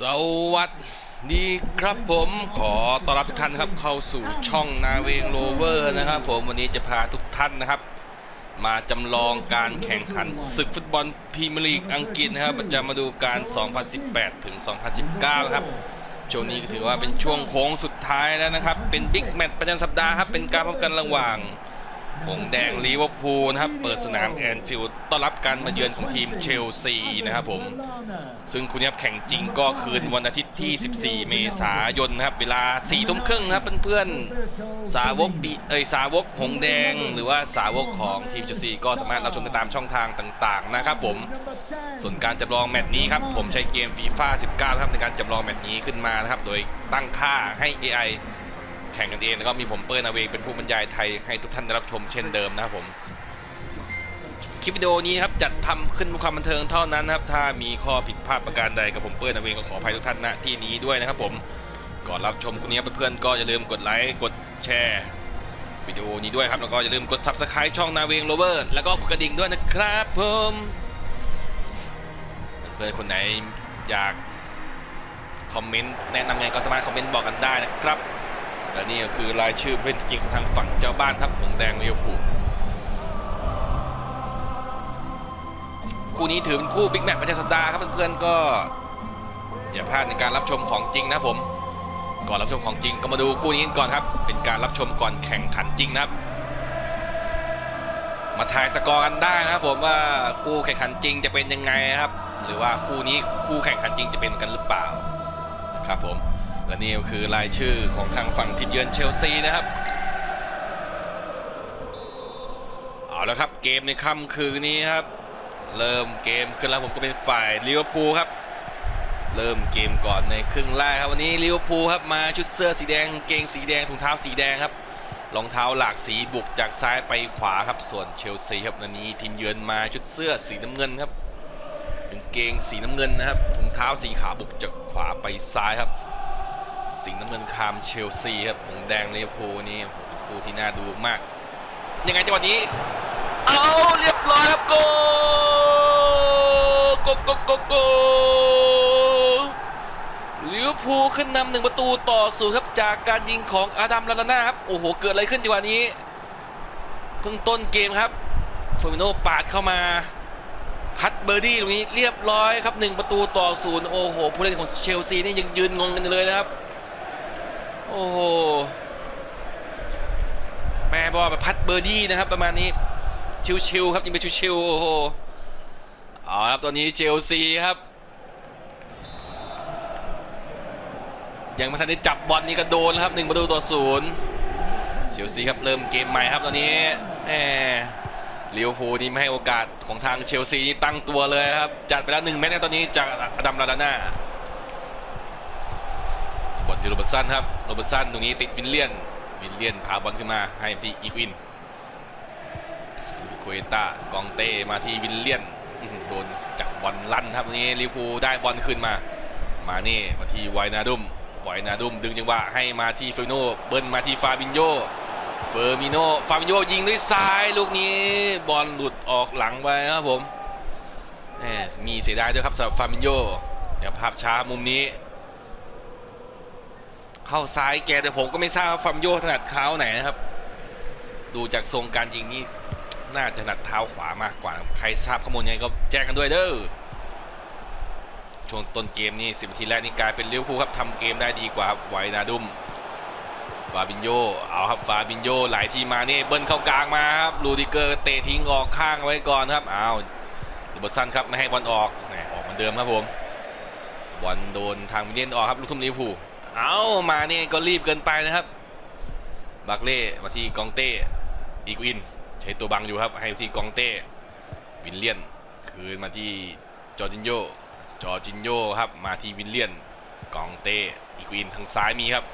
สวัสดีครับผมขอต้อนรับทุกท่านครับเข้าสู่ช่องนาเวงโรเวอร์นะครับ ผมวันนี้จะพาทุกท่านนะครับ มาจำลองการแข่งขันศึกฟุตบอลพรีเมียร์ลีกอังกฤษนะครับประจำมาดูการ 2018 ถึง 2019 ครับช่วงนี้ถือว่าเป็นช่วงโค้งสุดท้ายแล้วนะครับ เป็นบิ๊กแมตช์ประจำสัปดาห์ครับเป็นการพบกันระหว่าง หงส์แดงลีเวอร์พูลนะครับ เปิดสนามแอนฟิลด์ต้อนรับการมาเยือนของทีมเชลซีนะครับผม ซึ่งคุณครับแข่งจริงก็คืนวันอาทิตย์ที่ 14 เมษายนนะครับ เวลา4ทุ่มครึ่งนะครับเพื่อนๆ สาวกปีเอ้ยสาวกหงส์แดง หรือว่าสาวกของทีมเชลซีก็สามารถรับชมได้ตามช่องทางต่างๆนะครับผม ส่วนการจำลองแมตช์นี้ครับ ผมใช้เกมฟีฟ่า19 ครับในการจำลองแมตช์นี้ขึ้นมานะครับ โดยตั้งค่าให้ AI ข่งกันเอง แล้วก็มีผมเปิ้ลนาเวงเป็นผู้บรรยายไทยให้ทุกท่านได้รับชมเช่นเดิมนะครับผม คลิปวิดีโอนี้ครับจัดทำขึ้นเพื่อความบันเทิงเท่านั้นนะครับ ถ้ามีข้อผิดพลาดประการใดกับผมเปิ้ลนาเวงก็ขออภัยทุกท่านณที่นี้ด้วยนะครับผมก่อนรับชมคุณนี้เพื่อนๆก็อย่าลืมกดไลค์กดแชร์วิดีโอนี้ด้วยครับแล้วก็อย่าลืมกด subscribe ช่องนาเวงโรเวอร์แล้วก็กดกระดิ่งด้วยนะครับผมเพื่อนๆคนไหนอยากคอมเมนต์แนะนำไงก็สามารถคอมเมนต์บอกกันได้นะครับ และนี่ก็คือรายชื่อเล่นจริงของทางฝั่งเจ้าบ้านครับหงส์แดงลิเวอร์พูคู่นี้ถือเป็นคู่บิ๊กแมตช์ประจำสัปดาห์ครับเพื่อนๆก็อย่าพลาดในการรับชมของจริงนะผม ก่อนรับชมของจริงก็มาดูคู่นี้กันก่อนครับ เป็นการรับชมก่อนแข่งขันจริงนะครับ มาทายสกอร์กันได้นะครับผมว่าคู่แข่งขันจริงจะเป็นยังไงครับ หรือว่าคู่นี้คู่แข่งขันจริงจะเป็นกันหรือเปล่านะครับผม และนี่ก็คือรายชื่อของทางฝั่งทีมเยือนเชลซีนะครับ เอาแล้วครับเกมในค่ำคืนนี้ครับ เริ่มเกมขึ้นแล้วผมก็เป็นฝ่ายลิเวอร์พูลครับเริ่มเกมก่อนในครึ่งแรกครับวันนี้ลิเวอร์พูลครับมาชุดเสื้อสีแดงเกงสีแดงถุงเท้าสีแดงครับรองเท้าหลากสีบุกจากซ้ายไปขวาครับส่วนเชลซีครับวันนี้ทีมเยือนมาชุดเสื้อสีน้ำเงินครับกางเกงสีน้ำเงินนะครับถุงเท้าสีขาวบุกจากขวาไปซ้ายครับ สิงห์น้ำเงินคามเชลซีครับหงแดงลิเวอร์พูลนี่เป็นคู่ที่น่าดูมาก ยังไงจังหวะนี้ เอาเรียบร้อยครับโกโกโกโกโกลิเวอร์พูลขึ้นนำหนึ่งประตูต่อศูนย์ครับจากการยิงของอาดัมลาลาน่าครับโอ้โหเกิดอะไรขึ้นจังหวะนี้ เพิ่งต้นเกมครับเฟอร์มิโนปาดเข้ามาพัดเบอร์ดี้ตรงนี้เรียบร้อยครับหนึ่งประตูต่อศูนย์โอ้โหผู้เล่นของเชลซีนี่ยังยืนงงกันเลยนะครับ โอ้โหแม่บอลแบบพัดเบอร์ดี้นะครับ ประมาณนี้ ชิวๆครับยิงไปชิวๆโอ้โหเอาครับตอนนี้เชลซีครับ ยังไม่ทันได้จับบอลนี่ก็โดนแล้วครับหนึ่งประตูต่อศูนย์เชลซีครับเริ่มเกมใหม่ครับตอนนี้แหมลิเวอร์พูลนี่ไม่ให้โอกาสของทางเชลซีนี่ตั้งตัวเลยครับ จัดไปแล้วหนึ่งเม็ดนะตอนนี้จากอดัมลาดาน่า บอลที่โรเบิร์ตสันครับโรเบิร์ตสันตรงนี้ติดวิลเลียนวิลเลียนพาบอลขึ้นมาให้ที่อีกวินสตูโคเอต้ากองเต้มาที่วิลเลียนโดนจับบอลลั่นครับตรงนี้ลิเวอร์พูได้บอลคืนมา มานี่มาที่ไวนาดุมไวนาดุมดึงจังหวะให้มาที่เฟอร์มิโนเบิ้ลมาที่ฟาบินโยเฟอร์มิโนฟาบินโยยิงด้วยซ้ายลูกนี้บอลหลุดออกหลังไปครับผมแหมมีเสียดายด้วยครับสำหรับฟาบินโยเดี๋ยวภาพช้ามุมนี้ เข้าซ้ายแกแต่ผมก็ไม่ทราบว่าฟัมโยถนัดเท้าไหนนะครับ ดูจากทรงการยิงนี่น่าจะถนัดเท้าขวามากกว่า ใครทราบข้อมูลยังไงก็แจ้งกันด้วยเด้อช่วงต้นเกมนี่สิบนาทีแรกนี่กลายเป็นเลิเวอร์พูลครับทำเกมได้ดีกว่าไวนาดุมฟาบินโยเอาครับฟาบินโยไหลทีมานี่เบิ้ลเข้ากลางมาครับลูดิเกอร์เตะทิ้งออกข้างไว้ก่อนครับเอาวเดบสันครับไม่ให้บอลออกแหมออกเหมือนเดิมครับผมบอลโดนทางวิเลียนออกครับลูกทุ่มลิเวอร์พูล เอามาเนี่ยก็รีบเกินไปนะครับบักเล่มาที่กองเต้อีกวิน ใช้ตัวบังอยู่ครับ ให้ที่กองเต้วินเลียน คืนมาที่จอจินโยจอจินโยครับมาที่วินเลียนกองเต้อีกวินทางซ้ายมีครับ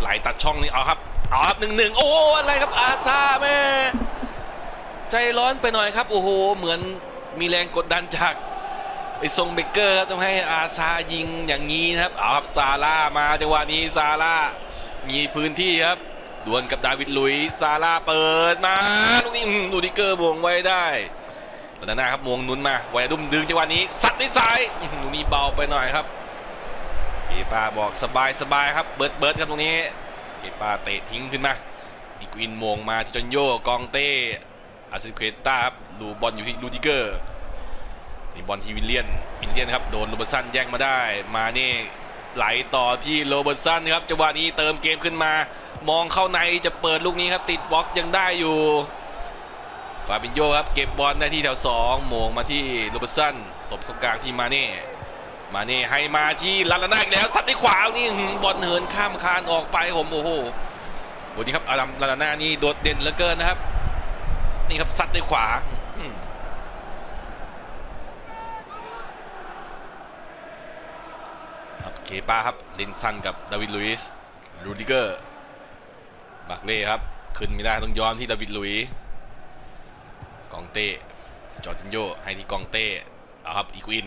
ไหลตัดช่องนี้เอาครับเอาครับหนึ่งหนึ่งโอ้อะไรครับอาซาแม่ใจร้อนไปหน่อยครับ โอ้โห เหมือนมีแรงกดดันจาก ไอ้ทรงเบเกอร์ครับต้องให้อาซายิงอย่างนี้นะครับเอาครับซาร่ามาจังหวะนี้ซาร่ามีพื้นที่ครับดวลกับดาวิดลุยซาร่าเปิดมาลูกนี้ดูดิเกอร์มงไว้ได้บานาน่าครับมงนุนมาไวดุมดึงจังหวะนี้ซัดด้วยซ้ายลูกนี้เบาไปหน่อยครับปาบอกสบายสบายครับเบิร์ดเบิร์ดครับตรงนี้เกปาเตะทิ้งขึ้นมาอีกวินโมงมาที่จอนโยกองเต้อาซิเควต้าครับดูบอลอยู่ที่ลูดิเกอร์ นี่บอลที่วิลเลียนวิลเลียนครับโดนโรเบร์ตสันแย่งมาได้ มาเน่ไหลต่อที่โรเบิร์ตสันครับจังหวะนี้เติมเกมขึ้นมา มองเข้าในจะเปิดลูกนี้ครับติดบล็อกยังได้อยู่ฟาบินโยครับเก็บบอลได้ที่แถวสองโมงมาที่โรเบิร์ตสันตบเข้ากลางที่มาเน่มาเน่ให้มาที่ลาลาน่าอีกแล้วซัดด้วยขวานี่บอลเหินข้ามคานออกไปผมโอ้โหวันนี้ครับอารัมลาลาน่านี่โดดเด่นเหลือเกินนะครับนี่ครับซัดด้วยขวาอืมครับ เคป้าครับลินซันกับดาวิดลุยส์รูดิเกอร์บักเล่ครับ ขึ้นไม่ได้ต้องย้อนที่ดาวิดลุยส์กองเต้จอร์จินโยให้ที่กองเต้เอาครับอีกวิน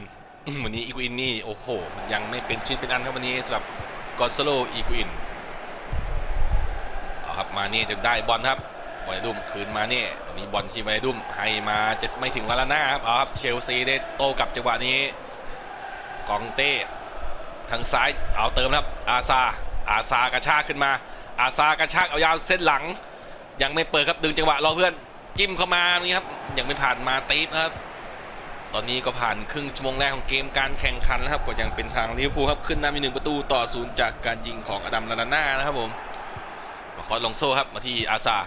วันนี้อีกวินนี่โอ้โหมันยังไม่เป็นชิ้นเป็นอันครับวันนี้สำหรับกอนซาโลอีกวินเอาครับมาเน่จะได้บอลครับวายดุมคืนมาเน่ตรงนี้บอลที่วายดุมให้มาจะไม่ถึงลาลาน่าครับเอาครับเชลซีได้โต้กลับจังหวะนี้ กองเต้ ทางซ้ายเอาเติมครับอาซาอาซากระชากขึ้นมา อาซากระชากเอายาวเส้นหลัง ยังไม่เปิดครับดึงจังหวะรอเพื่อนจิ้มเข้ามานี่ครับยังไม่ผ่านมาตีฟครับ ตอนนี้ก็ผ่านครึ่งชั่วโมงแรกของเกมการแข่งขันแล้วครับก็ยังเป็นทางลิเวอร์พูลครับขึ้นนำมีหนึ่งประตูต่อศูนย์จากการยิงของอดัมลานาน่านะครับผมมาคอสลองโซ่ครับมาที่อาซา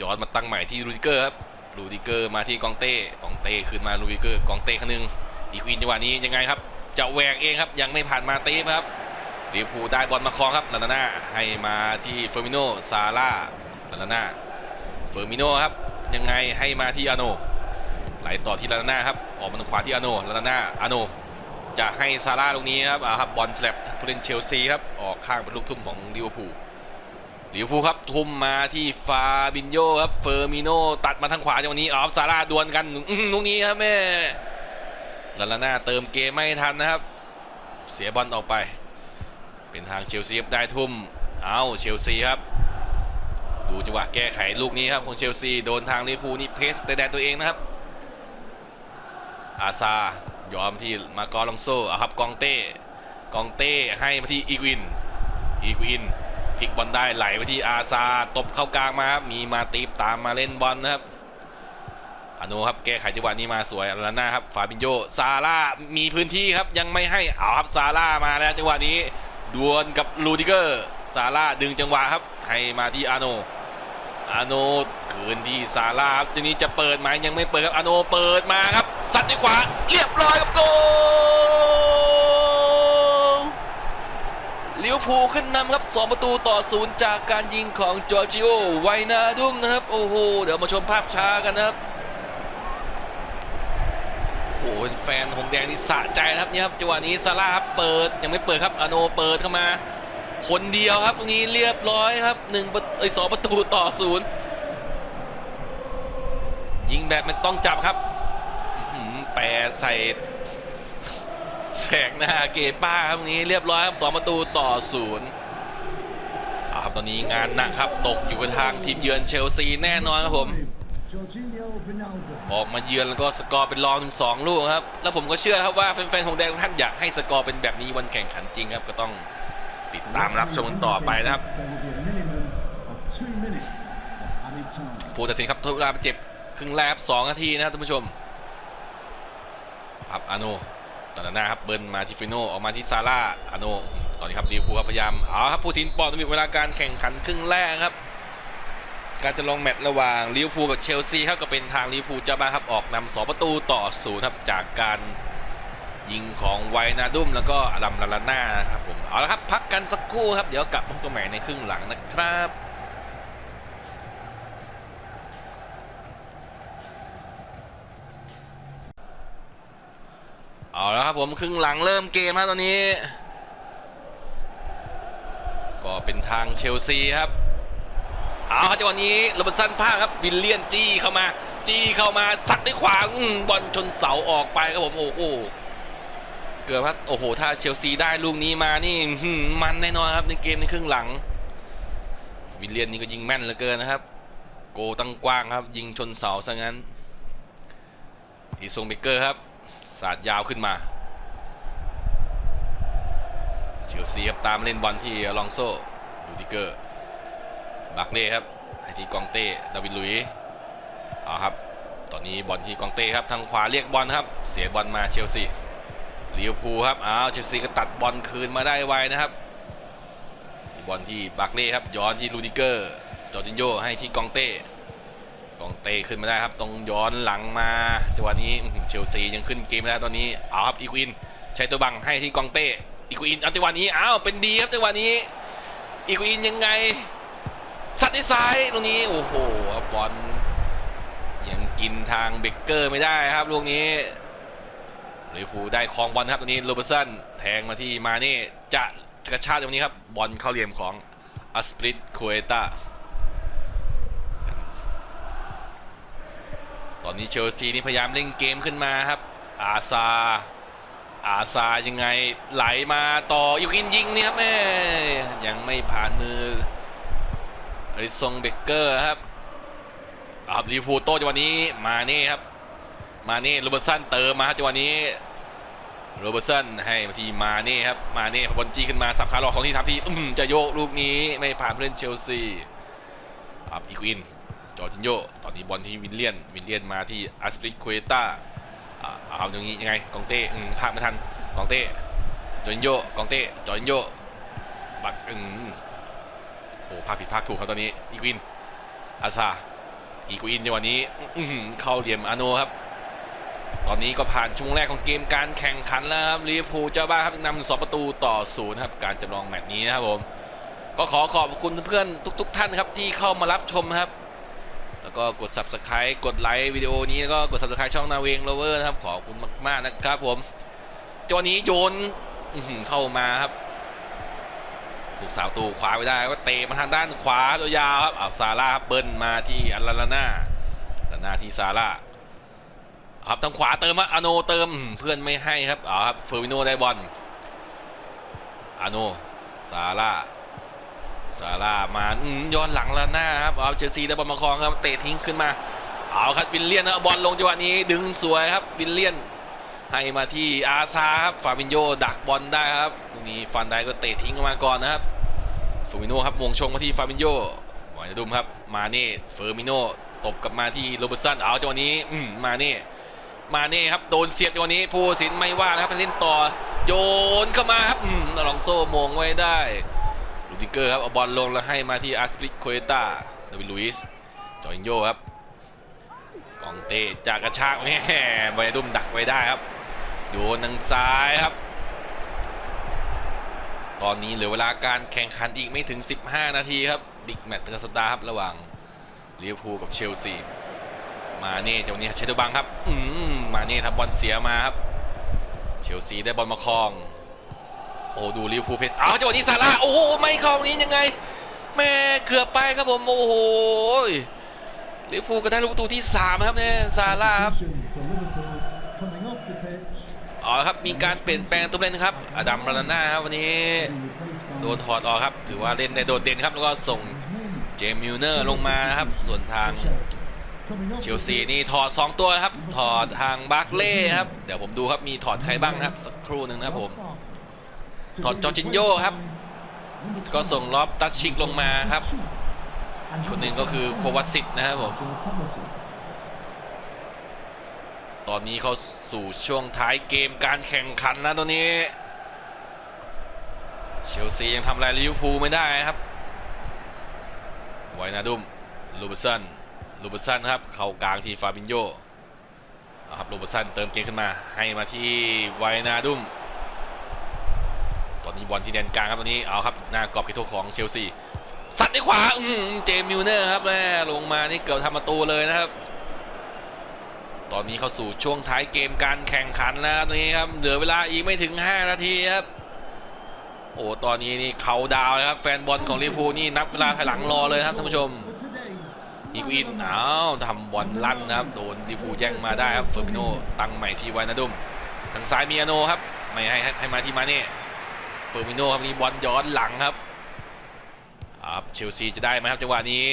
ย้อนมาตั้งใหม่ที่รูดิเกอร์ครับรูดิเกอร์มาที่กองเต้กองเต้ขึ้นมารูดิเกอร์กองเต้คนหนึงอีกวินจังหวะนี้ยังไงครับ จะแหวกเองครับยังไม่ผ่านมาตีฟครับลิเวอร์พูลได้บอลมาครองครับลานาน่าให้มาที่เฟอร์มิโนซาร่าลานาน่าเฟอร์มิโนครับยังไงให้มาที่อาโนไหลต่อที่ลานาน่าครับออกมาทางขวาที่อาโนลานาน่าอาโนจะให้ซาร่าตรงนี้ครับอ่าครับบอลแทรปผู้เล่นเชลซีครับออกข้างเป็นลูกทุ่มของลิเวอร์พูลลิเวอร์พูลครับทุ่มมาที่ฟาบินโยครับเฟอร์มิโนตัดมาทางขวาจังหวะนี้อ๋อซาร่าดวลกันอื้อหือลูกนี้ครับแม่ ลานาน่าเติมเกมไม่ทันนะครับ เสียบอลออกไป เป็นทางเชลซีครับได้ทุ่ม เอาเชลซีครับ ดูจังหวะแก้ไขลูกนี้ครับของเชลซีโดนทางลิเวอร์พูลนี่เพสแต่แดนตัวเองนะครับ อาซายอมที่มากอลองโซเอาครับกองเต้กองเต้ให้มาที่อีกวินอีกวินพลิกบอลได้ไหลไปที่อาซาตบเข้ากลางมาครับมีมาตีบตามมาเล่นบอลนะครับ อาโนครับแก้ไขจังหวะนี้มาสวยลาน่าครับฟาบินโยซาร่ามีพื้นที่ครับยังไม่ให้เอาครับซาร่ามาแล้วจังหวะนี้ดวลกับลูดิเกอร์ซาร่าดึงจังหวะครับให้มาที่อาโนอาโนคืนที่ซาร่าครับทีนี้จะเปิดไหมยังไม่เปิดครับอาโนเปิดมาครับสัดด้วยขวาเรียบร้อยครับโกลลิวพูขึ้นนำครับ 2 ประตูต่อศูนย์จากการยิงของจอร์จิโอไวนาดุมนะครับ โอ้โห เดี๋ยวมาชมภาพช้ากันนะครับ หแฟนหงแดงนี่สะใจนะครับเนี่ยครับจังหวะนี้ซาร่าครับเปิดยังไม่เปิดครับอโนเปิดเข้ามา คนเดียวครับตรงนี้เรียบร้อยครับหนึ่งเอ้ยสองประตูต่อศูนย์ยิงแบบไม่ต้องจับครับแปรใส่แสกหน้าเกป้าครับตรงนี้เรียบร้อยครับสองประตูต่อศูนย์เอาครับตอนนี้งานหนักครับตกอยู่ทางทีมเยือนเชลซีแน่นอนครับผม ออกมาเยือนแล้วก็สกอร์เป็นรองถึงสองลูกครับ แล้วผมก็เชื่อครับว่าแฟนๆของแดงทุกท่านอยากให้สกอร์เป็นแบบนี้วันแข่งขันจริงครับก็ต้องติดตามรับชมกันต่อไปนะครับ There will be a minimum of two minutes of added time. ผู้ตัดสินครับทดเวลาบาดเจ็บครึ่งแรกครับสองนาทีนะครับท่านผู้ชมครับอาโนตอนหน้าครับเบิร์นมาที่ฟิโนออกมาที่ซาร่าอาโนตอนนี้ครับลิเวอร์พูลครับพยายามเอาครับผู้สินปอนด์มีเวลาการแข่งขันครึ่งแรกครับ การจะลงแมตช์ระหว่างลิเวอร์พูลกับเชลซีครับก็เป็นทางลิเวอร์พูลเจ้าบ้านครับออกนำสองประตูต่อศูนย์ครับจากการยิงของไวนาดุมแล้วก็อดัมลาลาน่าครับผมเอาละครับพักกันสักครู่ครับเดี๋ยวกลับมาพบกันใหม่ในครึ่งหลังนะครับเอาล้วครับผมครึ่งหลังเริ่มเกมครับตอนนี้ ก็เป็นทางเชลซีครับ เอาครับจังหวะนี้โรเบิร์ตสันพลาครับวิลเลียนจี้เข้ามา จี้เข้ามาสัดด้วยขวาบอลชนเสาออกไปครับผมโอ้โหเกือบครับโอ้โห ถ้าเชลซีได้ลูกนี้มานี่มันแน่นอนครับในเกมในครึ่งหลัง วิลเลียนนี่ก็ยิงแม่นเหลือเกินนะครับ โกตั้งกว้างครับ ยิงชนเสาซะงั้นอีซงเบเกอร์ครับสาดยาวขึ้นมาเชลซีครับตามเล่นบอลที่ลองโซลูดิเกอร์ บักเล่ครับให้ที่กองเต้ดาวิดลุยส์เอาครับ ตอนนี้บอลที่กองเต้ครับทางขวาเรียกบอลครับ เสียบอลมาเชลซีลิเวอร์พูลครับอ้าวเชลซีก็ตัดบอลคืนมาได้ไวนะครับบอลที่บักเล่ครับย้อนที่ลูดิเกอร์จอร์จินโยให้ที่กองเต้กองเต้ขึ้นมาได้ครับตรงย้อนหลังมาจังหวะนี้เชลซียังขึ้นเกมไม่ได้ตอนนี้เอาครับอีกวินใช้ตัวบังให้ที่กองเต้อีกวินเอาจังหวะนี้อ้าวเป็นดีครับจังหวะนี้อีกวินยังไง สัดที่ซ้ายตรงนี้โอ้โหบอลยังกินทางเบเกอร์ไม่ได้ครับลูกนี้ลิเวอร์พูลได้ครองบอลครับตรงนี้โรเบร์สันแทงมาที่มาเน่จะกระชากตรงนี้ครับบอลเข้าเหลี่ยมของอัสปริตโคเอตาตอนนี้เชลซีนี่พยายามเล่นเกมขึ้นมาครับ อาซา อาซายังไงไหลมาต่อยูกินยิงนี่ครับแม่ยังไม่ผ่านมือ อริซงเบเกอร์ครับครับลิเวอร์พูโต้จังหวะนี้มาเน่ครับ มาเน่โรเบร์ตสันเติมมาจังหวะนี้โรเบร์ตสันให้มาทีมาเน่ครับ มาเน่พอบอลจี้ขึ้นมาสับขาหลอกสองทีทำทีจะโยกลูกนี้ไม่ผ่านผู้เล่นเชลซีครับอีกวินจอร์จินโยตอนนี้บอลที่วินเลียน วินเลียนมาที่อัสปริคเอต้าอ่าเอาอย่างนี้ยังไงกองเต้อืมพาไม่ทันกองเต้จอร์จินโยกองเต้จอร์จินโยบัตรอืม อ้ภาคผิดภาคถูกครับตอนนี้อีกวินอาซาอีกวินในวันนี้เข้าเหลี่ยมอาโนครับ ตอนนี้ก็ผ่านช่วงแรกของเกมการแข่งขันแล้วครับลิเวอร์พูลเจ้าบ้านครับนำสองประตูต่อศูนย์ครับการจำลองแมตช์นี้นะครับผมก็ขอขอบคุณเพื่อนๆทุก ๆ ท่านครับที่เข้ามารับชมครับ แล้วก็กด subscribe กดไลค์วิดีโอนี้แล้วก็กด subscribe ช่องนาเวงโรเวอร์นะครับขอบคุณมากๆนะครับผมจังหวะนี้โยนเข้ามาครับ ถูกสาวตูขวาไปได้ก็เตะมาทางด้านขวาตัวยาวครับเอาซาร่าครับเบิ้ลมาที่อัลลาลาน่าลาน่าที่ซาร่าครับทางขวาเติมมาอโนเติมเพื่อนไม่ให้ครับเอาครับเฟอร์มิโนได้บอลอโนซาร่าซาร่ามาย้อนหลังลาน่าครับเอาเชลซีได้บอลมาครองครับเตะทิ้งขึ้นมาเอาครับวินเลียนเอาบอลลงจังหวะนี้ดึงสวยครับวินเลียน ให้มาที่อาซาครับฟาบินโยดักบอลได้ครับตรงนี้ฟันได้ก็เตะทิ้งออกมาก่อนนะครับเฟอร์มิโนครับมงชงมาที่ฟาบินโยหวายดุมครับมาเน่เฟอร์มิโนตบกลับมาที่โรเบร์ตสันเอาจังหวะนี้อืมมาเน่มาเน่ครับโดนเสียบจังหวะนี้ผู้สินไม่ว่านะครับเล่นต่อโยนเข้ามาครับอืมอลองโซ่มงไว้ได้ลูติเกอร์ครับเอาบอลลงแล้วให้มาที่อาร์สปิกโคเอต้าดวิดลุยส์จอรินโยครับกองเตะจากกระชากแหมไวดุมดักไว้ได้ครับ โยนทางซ้ายครับ ตอนนี้เหลือเวลาการแข่งขันอีกไม่ถึง 15 นาทีครับ บิ๊กแมตช์ประจำสัปดาห์ครับระหว่างลิเวอร์พูลกับเชลซี มาเน่จังนี้ใช้ตัวบังครับ อืมมาเน่ทำบอลเสียมาครับ เชลซีได้บอลมาครอง โอ้ดูลิเวอร์พูลเพสอ้าวจังหวะนี้ซาร่าโอ้โหไม่เข้านี้ยังไงแม่เกือบไปครับผมโอ้โหลิเวอร์พูลก็ได้ลูกประตูที่3ครับเนี่ยซาร่าครับ อ๋อครับมีการเปลี่ยนแปลงตัวเล่นครับอดัมราลาน่าครับวันนี้โดนถอดออกครับ ถือว่าเล่นได้โดดเด่นครับแล้วก็ส่งเจมิลเนอร์ลงมาครับ ส่วนทางเชลซีนี่ถอด 2 ตัวครับ ถอดทางบาร์เล่ครับ เดี๋ยวผมดูครับมีถอดใครบ้างครับ สักครู่หนึ่งนะครับผม ถอดจอร์จินโยครับ ก็ส่งล็อบตัชชิกลงมาครับ คนหนึ่งก็คือโควาสิตนะครับผม ตอนนี้เขาสู่ช่วงท้ายเกมการแข่งขันนะตัวนี้ เชลซียังทำอะไรลิเวอร์พูลไม่ได้ครับไวนาดุมลูบสันลูบสันครับ เข้ากลางทีฟาบินโยครับลูบสันเติมเกมขึ้นมา ให้มาที่ไวนาดุมตอนนี้บอลที่แดนกลางครับตอนนี้เอาครับหน้ากรอบเขตโทของเชลซีสัดในขวาเจมิลเนอร์ครับแม่ลงมานี่เกือบทำประตูเลยนะครับ ตอนนี้เข้าสู่ช่วงท้ายเกมการแข่งขันแล้วตอนนี้ครับ เหลือเวลาอีกไม่ถึง 5 นาทีครับ โอ้ตอนนี้นี่เขาดาวน์เลยครับ แฟนบอลของลิเวอร์พูลนี่นับเวลาถอยหลังรอเลยครับท่านผู้ชมอีกวินอ้าวทำบอลลั่นนะครับ โดนลิเวอร์พูลแย่งมาได้ครับเฟอร์มิโนตั้งใหม่ที่ไวนาดุมทางซ้ายมีอาโนครับ ไม่ให้ให้ให้มาที่มาเน่เฟอร์มิโนครับนี่บอลย้อนหลังครับครับเชลซีจะได้ไหมครับจังหวะนี้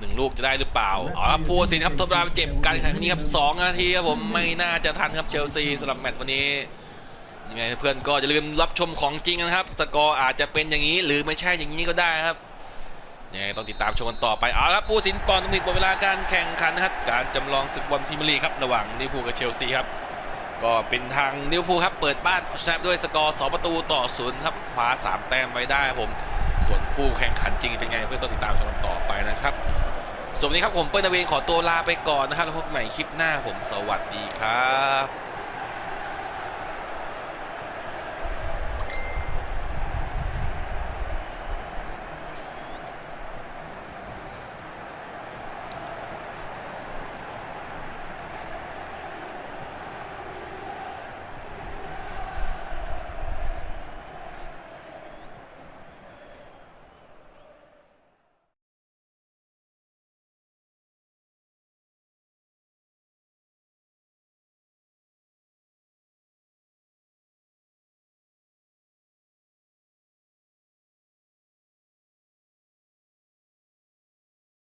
หนึ่งลูกจะได้หรือเปล่าอ๋อครับผู้ตัดสินครับทดเวลาเจ็บการแข่งขันนี้ครับสองนาทีครับผมไม่น่าจะทันครับเชลซีสำหรับแมตช์วันนี้ยังไงเพื่อนก็อย่าลืมรับชมของจริงนะครับ สกอร์อาจจะเป็นอย่างนี้หรือไม่ใช่อย่างนี้ก็ได้ครับยังไงต้องติดตามชมกันต่อไปเอาละครับผู้สินปอนต้องมีหมดเวลาการแข่งขันนะครับการจำลองศึกบอลพรีเมียร์ลีกครับระหว่างลิเวอร์พูลกับเชลซีครับก็เป็นทางลิเวอร์พูลครับเปิดบ้านชนะด้วยสกอร์2ประตูต่อศูนย์ครับคว้า3แต้มไว้ได้ครับผม ส่วนผู้แข่งขันจริงเป็นไงเพื่อนต้องติดตามชมต่อไปนะครับสวัสดีครับผมเปิ้ลนาเวนขอตัวลาไปก่อนนะครับแล้วพบใหม่คลิปหน้าผมสวัสดีครับ